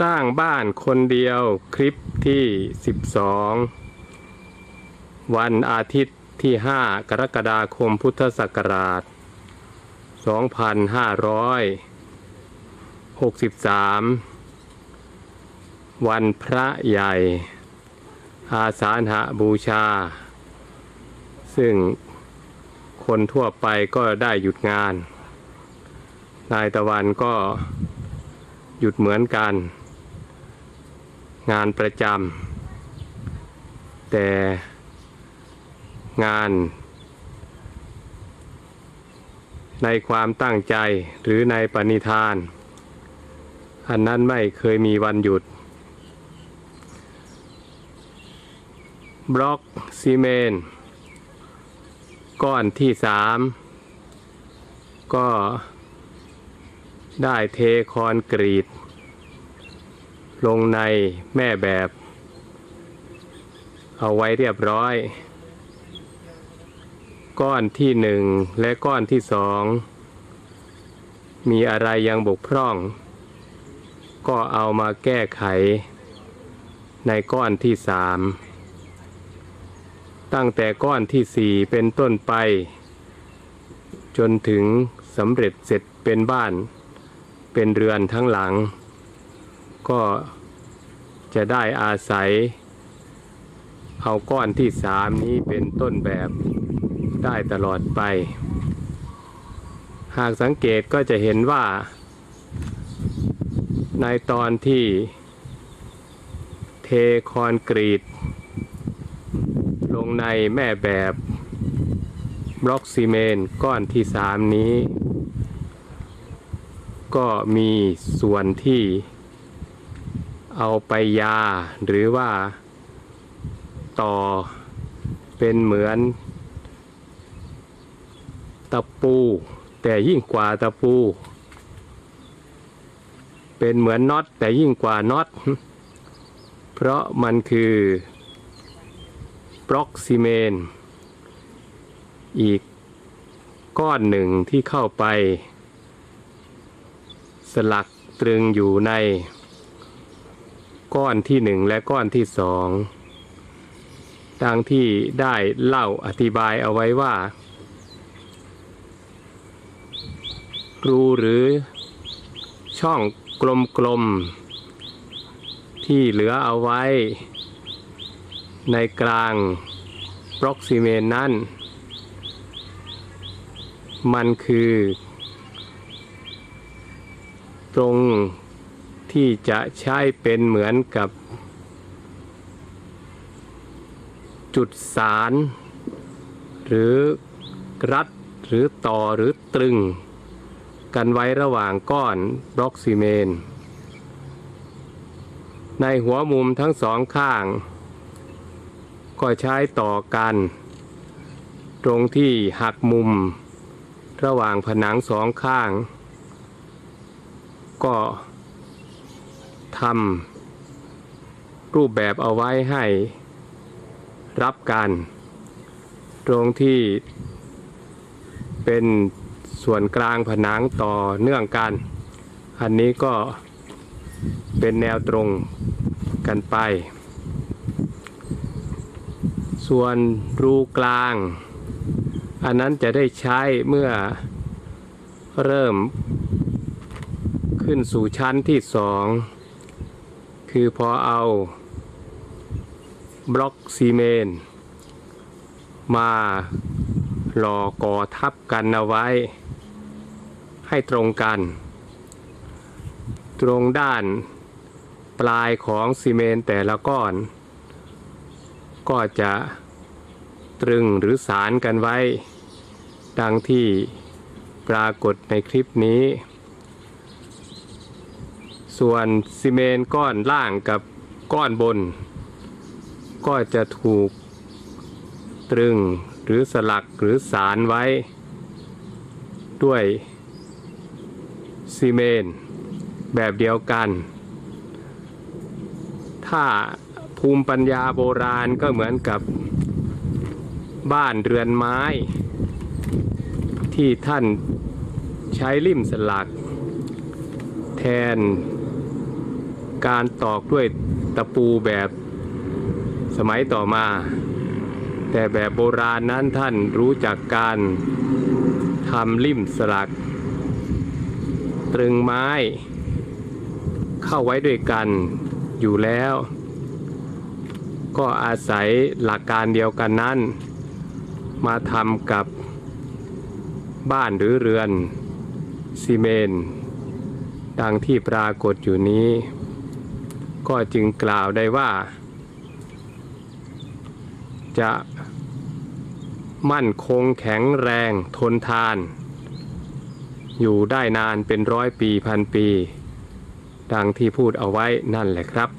สร้างบ้านคนเดียวคลิปที่ 12 วันอาทิตย์ที่ 5 กรกฎาคมพุทธศักราช 2563 วันพระใหญ่ อาสาฬหบูชา ซึ่งคนทั่วไปก็ได้หยุดงาน นายตะวันก็หยุดเหมือนกัน งานประจำแต่งาน ในความตั้งใจหรือในปณิธาน อันนั้นไม่เคยมีวันหยุด บล็อกซีเมนก้อนที่สามก็ได้เทคอนกรีต ลงในแม่แบบ เอาไว้เรียบร้อย ก้อนที่หนึ่งและก้อนที่สองมีอะไรยังบกพร่อง ก็เอามาแก้ไข ในก้อนที่สามตั้งแต่ก้อนที่สี่เป็นต้นไป จนถึงสำเร็จเสร็จเป็นบ้าน เป็นเรือนทั้งหลัง ก็ จะได้อาศัย เอาก้อนที่สามนี้เป็นต้นแบบได้ตลอดไป หากสังเกตก็จะเห็นว่า ในตอนที่เทคอนกรีต ลงในแม่แบบบล็อกซีเมนก้อนที่สามนี้ ก็มีส่วนที่ เอาไปยา หรือว่าต่อเป็นเหมือน ตะปู แต่ยิ่งกว่าตะปู เป็นเหมือนน็อตแต่ยิ่งกว่าน็อต เพราะมันคือบล็อกซีเมน อีกก้อนหนึ่งที่เข้าไป สลักตรึงอยู่ใน ก้อนที่หนึ่งและก้อนที่สองดังที่ได้เล่าอธิบายเอาไว้ว่า รูหรือช่องกลมๆ ที่เหลือเอาไว้ ในกลางบล็อกซีเมนนั้น มันคือ ตรง ที่จะใช้เป็นเหมือนกับ จุดสาร หรือรัดหรือต่อหรือตรึง กันไว้ระหว่างก้อนบล็อกซีเมน ในหัวมุมทั้งสองข้าง ก็ใช้ต่อกัน ตรงที่หักมุม ระหว่างผนังสองข้าง ก็ ทำรูปแบบเอาไว้ให้รับกันตรงที่เป็นส่วนกลางผนังต่อเนื่องกัน อันนี้ก็เป็นแนวตรงกันไป ส่วนรูกลาง อันนั้นจะได้ใช้เมื่อเริ่มขึ้นสู่ชั้นที่สอง คือพอเอาบล็อกซีเมนมาหล่อก่อทับกันเอาไว้ ให้ตรงกัน ตรงด้านปลายของซีเมนแต่ละก้อน ก็จะตรึงหรือสารกันไว้ ดังที่ปรากฏในคลิปนี้ ส่วนซีเมนต์ก้อนล่างกับก้อนบน ก็จะถูกตรึงหรือสลักหรือสารไว้ ด้วยซีเมนต์แบบเดียวกัน ถ้าภูมิปัญญาโบราณก็เหมือนกับบ้านเรือนไม้ ที่ท่านใช้ลิ่มสลัก แทน การตอกด้วยตะปูแบบสมัยต่อมา แต่แบบโบราณนั้นท่านรู้จักการทำลิ่มสลัก ตรึงไม้ เข้าไว้ด้วยกันอยู่แล้ว ก็อาศัยหลักการเดียวกันนั้น มาทำกับบ้านหรือเรือนซีเมน ดังที่ปรากฏอยู่นี้ ก็จึงกล่าวได้ว่า จะมั่นคงแข็งแรงทนทาน อยู่ได้นานเป็นร้อยปีพันปี ดังที่พูดเอาไว้นั่นแหละครับ